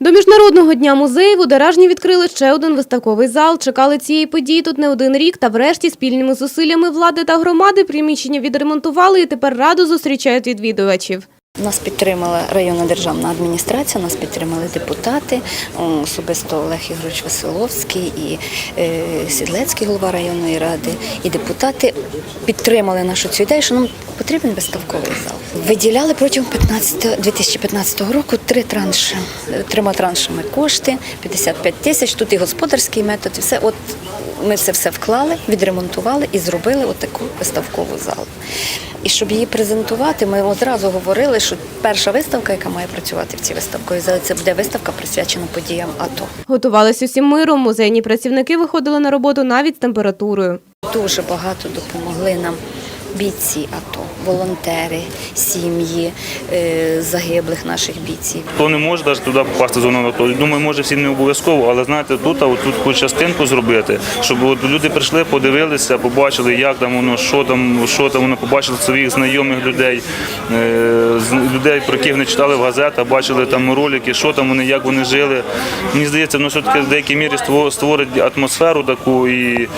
До міжнародного дня музеїв у Деражні відкрили ще один виставковий зал. Чекали цієї події тут не один рік, та врешті спільними зусиллями влади та громади приміщення відремонтували і тепер радо зустрічають відвідувачів. Нас підтримала районна державна адміністрація, нас підтримали депутати, особисто Олег Ігорович Василовський і е, Сідлецький голова районної ради. І депутати підтримали нашу цю ідею, що нам потрібен виставковий зал. Виділяли протягом 15, 2015 року три транші, е, трьома траншами кошти, 55 тисяч. Тут і господарський метод, і все. От ми це все вклали, відремонтували і зробили отаку виставкову залу. І щоб її презентувати, ми одразу говорили, що перша виставка, яка має працювати в цій виставковій залі, це буде виставка присвячена подіям АТО. готувалися усім миром. Музейні працівники виходили на роботу навіть з температурою. Дуже багато допомогли нам бійці АТО, волонтери, сім'ї е, загиблих наших бійців. Хто не може навіть туди попасти в зону АТО. Думаю, може всім не обов'язково, але знаєте, тут, а тут хоч частинку зробити, щоб от люди прийшли, подивилися, побачили, як там воно, що там, що там воно, побачили своїх знайомих людей, е, людей, про яких вони читали в газетах, бачили там ролики, що там вони, як вони жили. Мені здається, воно все-таки в деякій мірі створить атмосферу таку і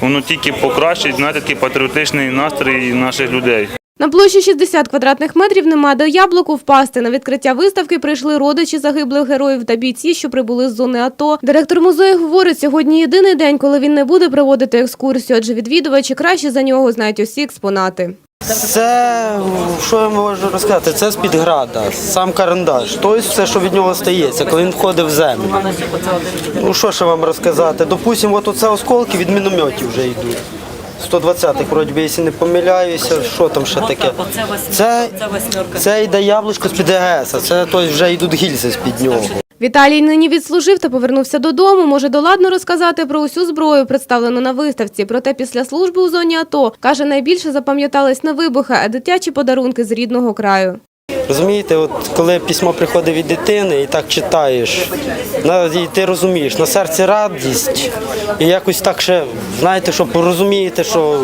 воно тільки покращить, знаєте, такий патріотичний настрій наших людей. На площі 60 квадратних метрів нема до яблуку впасти. На відкриття виставки прийшли родичі загиблих героїв та бійці, що прибули з зони АТО. Директор музею говорить, сьогодні єдиний день, коли він не буде проводити екскурсію, адже відвідувачі краще за нього знають усі експонати. Це що я можу розказати? Це з-під града, сам карандаш. Тобто все, що від нього стається, коли він входить в землю. Ну що ще вам розказати? Допустимо, от оце осколки від мінометів вже йдуть. 120-х, вроді би, якщо не помиляюся, що там ще таке? Це, це йде яблучко з-під ЕГС, а це тобто, вже йдуть гільзи з-під нього. Віталій нині відслужив та повернувся додому. Може доладно розказати про усю зброю, представлену на виставці. Проте після служби у зоні АТО каже, найбільше запам'ятались на вибухи, а дитячі подарунки з рідного краю. Розумієте, от коли письмо приходить від дитини і так читаєш, і ти розумієш, на серці радість, і якось так ще, знаєте, що порозумієте, що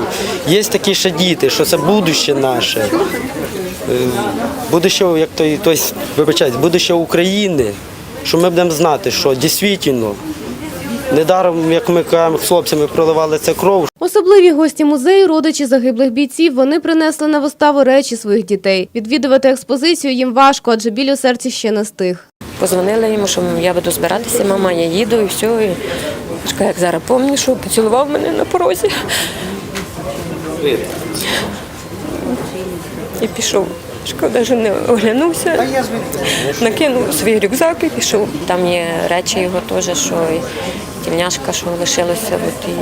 є такі ще діти, що це будуще наше. Е, Будуще, як той, той вибачайте, будуще України, що ми будемо знати, що дійсно, недаром, як ми кажемо, хлопцями проливали це кров, Особливі гості музею, родичі загиблих бійців, вони принесли на виставу речі своїх дітей. Відвідувати експозицію їм важко, адже біль у серці ще не стих. Позвонила йому, що я буду збиратися, мама, я їду і все. І, як зараз пам'ятаю, що поцілував мене на порозі. І пішов. Шка що не оглянувся, накинув свій рюкзак і пішов. Там є речі його теж, що і тільняшка, що лишилося, от і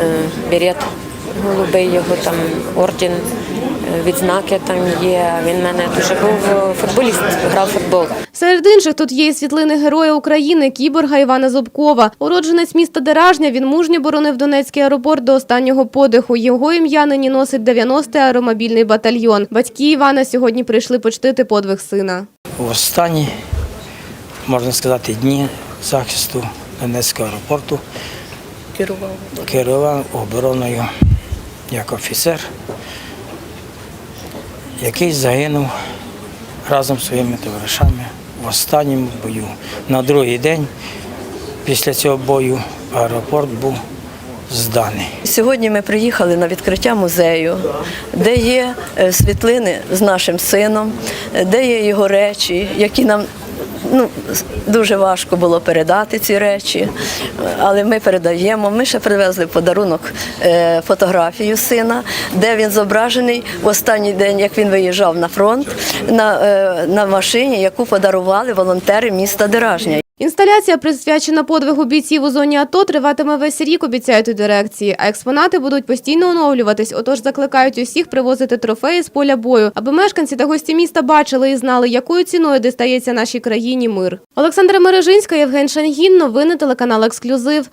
е, берет голубий, його там орден, відзнаки там є. Він в мене дуже був е, футболіст, грав футбол. Серед інших тут є і світлини Героя України, кіборга Івана Зубкова. Уродженець міста Деражня, він мужньо боронив Донецький аеропорт до останнього подиху. Його ім'я нині носить 90-й аеромобільний батальйон. Батьки Івана сьогодні прийшли почтити подвиг сина. в останні, можна сказати, дні захисту Донецького аеропорту Керував. керував обороною як офіцер, який загинув разом з своїми товаришами в останньому бою. На другий день після цього бою аеропорт був зданий. Сьогодні ми приїхали на відкриття музею, де є е, світлини з нашим сином, е, де є його речі, які нам ну, дуже важко було передати ці речі, але ми передаємо. Ми ще привезли подарунок е, фотографію сина, де він зображений в останній день, як він виїжджав на фронт на, е, на машині, яку подарували волонтери міста Деражня. Інсталяція, присвячена подвигу бійців у зоні АТО, триватиме весь рік, обіцяють у дирекції. А експонати будуть постійно оновлюватись, отож закликають усіх привозити трофеї з поля бою, аби мешканці та гості міста бачили і знали, якою ціною дістається нашій країні мир. Олександра Мережинська, Євген Шангін. Новини телеканал Ексклюзив.